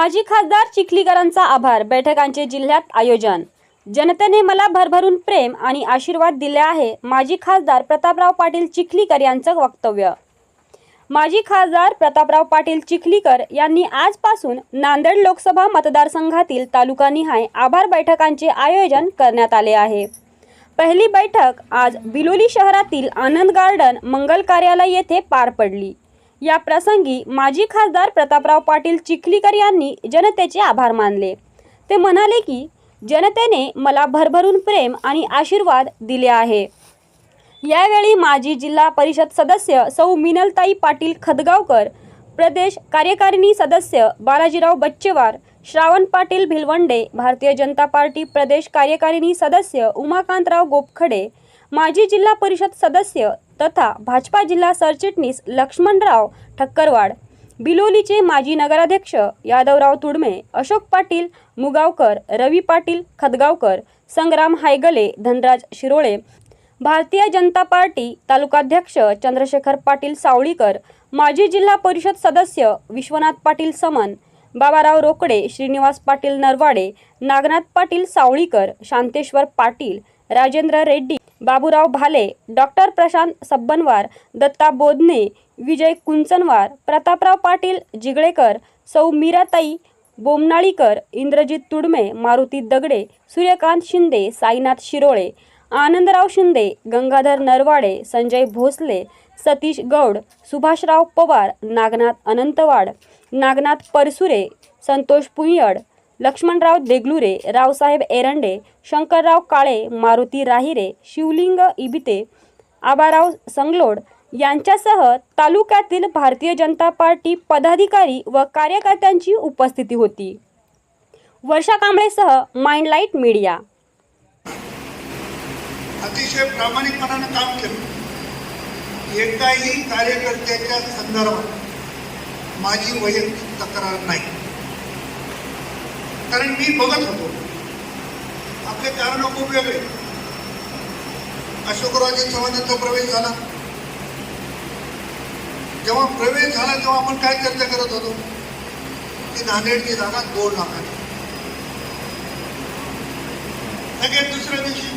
माजी खासदार चिखलीकरांचा आभार. बैठकांचे जिल्ह्यात आयोजन. जनतेने मला भरभरून प्रेम आणि आशीर्वाद दिले आहे माजी खासदार प्रतापराव पाटील चिखलीकर यांचं वक्तव्य. माजी खासदार प्रतापराव पाटील चिखलीकर यांनी आजपासून नांदेड लोकसभा मतदारसंघातील तालुकानिहाय आभार बैठकांचे आयोजन करण्यात आले आहे. पहिली बैठक आज बिलोली शहरातील आनंद गार्डन मंगल कार्यालय येथे पार पडली. या प्रसंगी माजी खासदार प्रतापराव पाटील चिखलीकर यांनी जनतेचे आभार मानले. ते म्हणाले की जनतेने मला भरभरून प्रेम आणि आशीर्वाद दिले आहे. यावेळी माजी जिल्हा परिषद सदस्य सौ मिनलताई पाटील खदगावकर प्रदेश कार्यकारिणी सदस्य बालाजीराव बच्चेवार श्रावण पाटील भिलवंडे भारतीय जनता पार्टी प्रदेश कार्यकारिणी सदस्य उमाकांतराव गोपखडे माजी जिल्हा परिषद सदस्य तथा भाजपा जिल्हा सरचिटणीस लक्ष्मणराव ठक्करवाड बिलोलीचे माजी नगराध्यक्ष यादवराव तुडमे अशोक पाटील मुगावकर रवी पाटील खदगावकर संग्राम हायगले धनराज शिरोळे भारतीय जनता पार्टी तालुकाध्यक्ष चंद्रशेखर पाटील सावळीकर माजी जिल्हा परिषद सदस्य विश्वनाथ पाटील समन बाबाराव रोकडे श्रीनिवास पाटील नरवाडे नागनाथ पाटील सावळीकर शांतेश्वर पाटील राजेंद्र रेड्डी बाबूराव भाले डॉक्टर प्रशांत सब्बनवार दत्ता बोधने विजय कुंचनवार प्रतापराव पाटील जिगळेकर सौ मीराताई बोमनाळीकर इंद्रजित तुडमे मारुती दगडे सूर्यकांत शिंदे साईनाथ शिरोळे आनंदराव शिंदे गंगाधर नरवाडे संजय भोसले सतीश गौड सुभाषराव पवार नागनाथ अनंतवाड नागनाथ परसुरे संतोष पुयड लक्ष्मणराव देगलुरे रावसाहेब एरंडे शंकरराव काळे मारुती राहिरे शिवलिंग इबिते आबाराव संगलोड यांच्यासह तालुक्यातील भारतीय जनता पार्टी पदाधिकारी व कार्यकर्त्यांची उपस्थिती होती. वर्षा कांबळेसह माइंडलाईट मीडिया. अतिशय प्रामाणिकपणानं काम केलं. एकाही कार्यकर्त्याच्या संदर्भात माझी वैयक्तिक तक्रार नाही. कारण मी बघत होतो. आपले कारण खूप वेगळे अशोकरावजी चव्हाणांचा प्रवेश झाला. जेव्हा प्रवेश झाला तेव्हा आपण काय चर्चा करत होतो? की नांदेडची जागा दोन लाखाची. लगेच दुसऱ्या दिवशी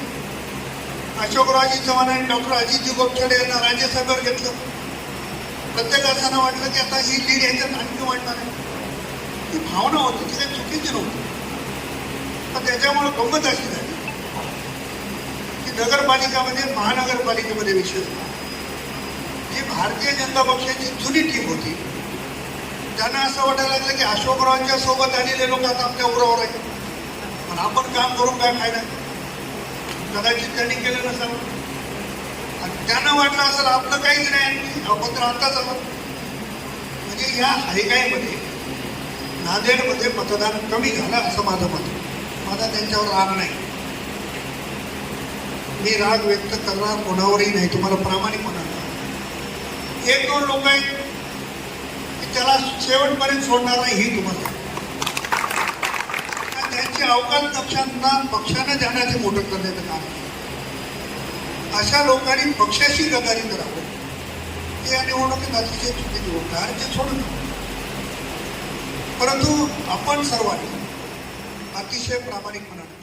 अशोकरावजी चव्हाण आणि डॉक्टर अजितजी गोपछडे यांना राज्यसभेवर घेतलं. प्रत्येक असताना वाटलं की आता ही लीड यांच्यात आणखी वाढणार आहे. ती भावना होती. ती काही तर त्याच्यामुळे गंमत अशी झाली की नगरपालिकामध्ये महानगरपालिकेमध्ये विषय होता जी भारतीय जनता पक्षाची जुनी टीम होती त्यांना असं वाटायला लागलं की अशोकरावांच्या सोबत आलेले लोक आता आपल्या उरावर आहेत. पण आपण काम करून काय फायदा? कदाचित त्यांनी केलं नसावं. आणि त्यांना वाटलं असेल आपलं काहीच नाही आणखी आपण तर आताच आहोत. म्हणजे या हायकाईमध्ये नांदेडमध्ये मतदान कमी झालं असं माझं मत माझा त्यांच्यावर राग नाही. मी राग व्यक्त करणार कोणावरही नाही तुम्हाला प्रामाणिकपणा एक दोन लोक आहेत की त्याला शेवटपर्यंत सोडणार नाही ही तुम्हाला. त्यांची अवकाश पक्षांना पक्षानं जाण्याचे मोठं करण्याचं काम अशा लोकांनी पक्षाशी गदारी करावं. ते या निवडणुकीत अतिशय चुकीची गोष्ट आहे. आणि ते सोडून परंतु आपण सर्वांनी अतिशय प्रामाणिकपणाने